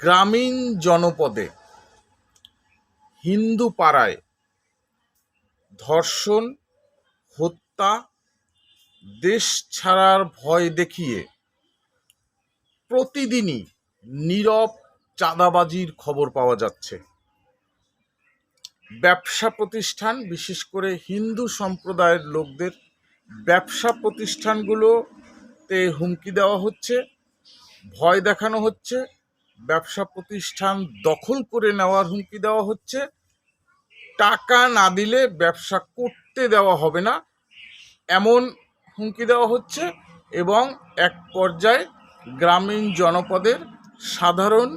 গ্রামীণ জনপদে হিন্দু পাড়ায় ধর্ষণ, হত্যা, দেশ ছাড়ার ভয় দেখিয়ে প্রতিদিনই নীরব চাঁদাবাজির খবর পাওয়া যাচ্ছে। ব্যবসা প্রতিষ্ঠান, বিশেষ করে হিন্দু সম্প্রদায়ের লোকদের ব্যবসা প্রতিষ্ঠানগুলোতে হুমকি দেওয়া হচ্ছে, ভয় দেখানো হচ্ছে ব্যবসা প্রতিষ্ঠান দখল করে নেওয়ার হুমকি দেওয়া হচ্ছে। টাকা না দিলে ব্যবসা করতে দেওয়া হবে না, এমন হুমকি দেওয়া হচ্ছে এবং এক পর্যায়ে গ্রামীণ জনপদের সাধারণ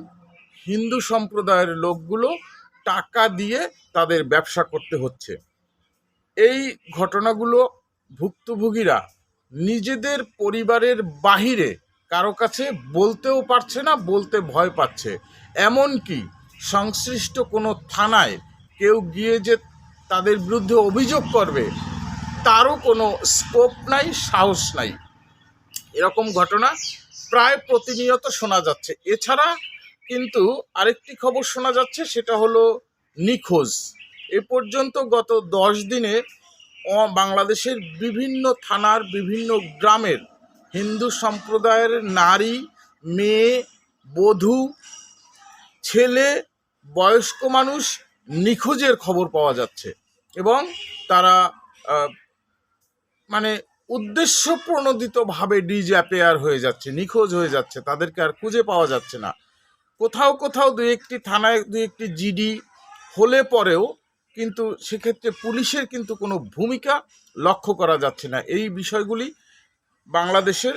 হিন্দু সম্প্রদায়ের লোকগুলো টাকা দিয়ে তাদের ব্যবসা করতে হচ্ছে। এই ঘটনাগুলো ভুক্তভোগীরা নিজেদের পরিবারের বাহিরে কারও কাছে বলতেও পারছে না, বলতে ভয় পাচ্ছে। এমনকি সংশ্লিষ্ট কোনো থানায় কেউ গিয়ে যে তাদের বিরুদ্ধে অভিযোগ করবে, তারও কোনো স্কোপ নাই, সাহস নাই। এরকম ঘটনা প্রায় প্রতিনিয়ত শোনা যাচ্ছে। এছাড়া কিন্তু আরেকটি খবর শোনা যাচ্ছে, সেটা হলো নিখোঁজ। এ পর্যন্ত গত দশ দিনে বাংলাদেশের বিভিন্ন থানার বিভিন্ন গ্রামের হিন্দু সম্প্রদায়ের নারী, মেয়ে, বধূ, ছেলে, বয়স্ক মানুষ নিখোঁজের খবর পাওয়া যাচ্ছে এবং তারা মানে উদ্দেশ্য প্রণোদিতভাবে ডিজ্যাপেয়ার হয়ে যাচ্ছে, নিখোঁজ হয়ে যাচ্ছে, তাদেরকে আর খুঁজে পাওয়া যাচ্ছে না। কোথাও কোথাও দু একটি থানায় দু একটি জিডি হলে পরেও কিন্তু সেক্ষেত্রে পুলিশের কিন্তু কোনো ভূমিকা লক্ষ্য করা যাচ্ছে না। এই বিষয়গুলি বাংলাদেশের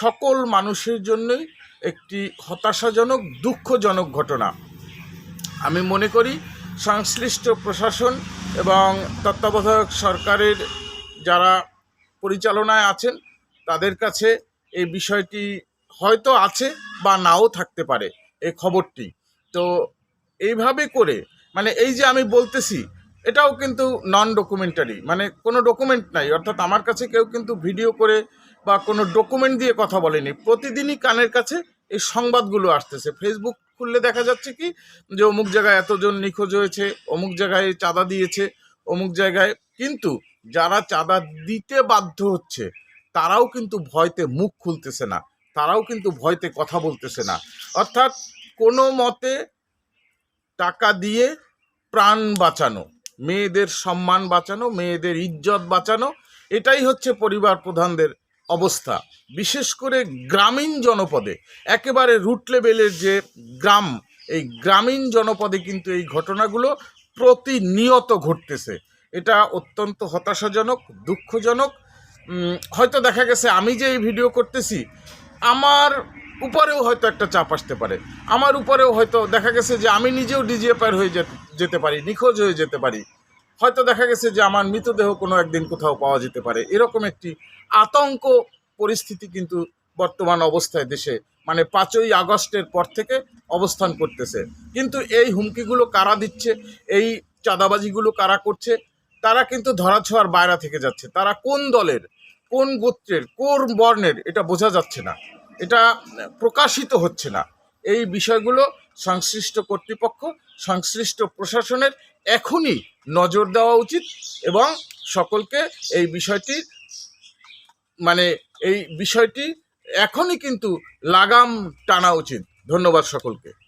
সকল মানুষের জন্যই একটি হতাশাজনক, দুঃখজনক ঘটনা। আমি মনে করি সংশ্লিষ্ট প্রশাসন এবং তত্ত্বাবধায়ক সরকারের যারা পরিচালনায় আছেন, তাদের কাছে এই বিষয়টি হয়তো আছে বা নাও থাকতে পারে এই খবরটি। তো এইভাবে করে মানে এই যে আমি বলতেছি, এটাও কিন্তু নন ডকুমেন্টারি মানে কোনো ডকুমেন্ট নাই। অর্থাৎ আমার কাছে কেউ কিন্তু ভিডিও করে বা কোনো ডকুমেন্ট দিয়ে কথা বলেনি। প্রতিদিনই কানের কাছে এই সংবাদগুলো আসতেছে। ফেসবুক খুললে দেখা যাচ্ছে কি যে অমুক জায়গায় এতজন নিখোঁজ হয়েছে, অমুক জায়গায় চাঁদা দিয়েছে, অমুক জায়গায় কিন্তু যারা চাঁদা দিতে বাধ্য হচ্ছে, তারাও কিন্তু ভয়তে মুখ খুলতেছে না। তারাও কিন্তু ভয়তে কথা বলতেছে না। অর্থাৎ কোনো মতে টাকা দিয়ে প্রাণ বাঁচানো, মেয়েদের সম্মান বাঁচানো, মেয়েদের ইজ্জত বাঁচানো, এটাই হচ্ছে পরিবার প্রধানদের অবস্থা। বিশেষ করে গ্রামীণ জনপদে। একেবারে রুট লেভেলের যে গ্রাম, এই গ্রামীণ জনপদে কিন্তু এই ঘটনাগুলো প্রতিনিয়ত ঘটতেছে। এটা অত্যন্ত হতাশাজনক, দুঃখজনক। হয়তো দেখা গেছে আমি যে এই ভিডিও করতেছি, আমার উপরেও হয়তো একটা চাপ আসতে পারে। আমার উপরেও হয়তো দেখা গেছে যে আমি নিজেও ডিজিএপার হয়ে যেতে যেতে পারি, নিখোঁজ হয়ে যেতে পারি। হয়তো দেখা গেছে যে আমার মৃতদেহ কোনো একদিন কোথাও পাওয়া যেতে পারে। এরকম একটি আতঙ্ক পরিস্থিতি কিন্তু বর্তমান অবস্থায় দেশে মানে পাঁচই আগস্টের পর থেকে অবস্থান করতেছে। কিন্তু এই হুমকিগুলো কারা দিচ্ছে, এই চাঁদাবাজিগুলো কারা করছে, তারা কিন্তু ধরাছোঁয়ার বাইরে থেকে যাচ্ছে। তারা কোন দলের, কোন গোত্রের, কোন বর্ণের, এটা বোঝা যাচ্ছে না। এটা প্রকাশিত হচ্ছে না। এই বিষয়গুলো সংশ্লিষ্ট কর্তৃপক্ষ, সংশ্লিষ্ট প্রশাসনের এখনই নজর দেওয়া উচিত এবং সকলকে এই বিষয়টি মানে এই বিষয়টি এখনই কিন্তু লাগাম টানা উচিত। ধন্যবাদ সকলকে।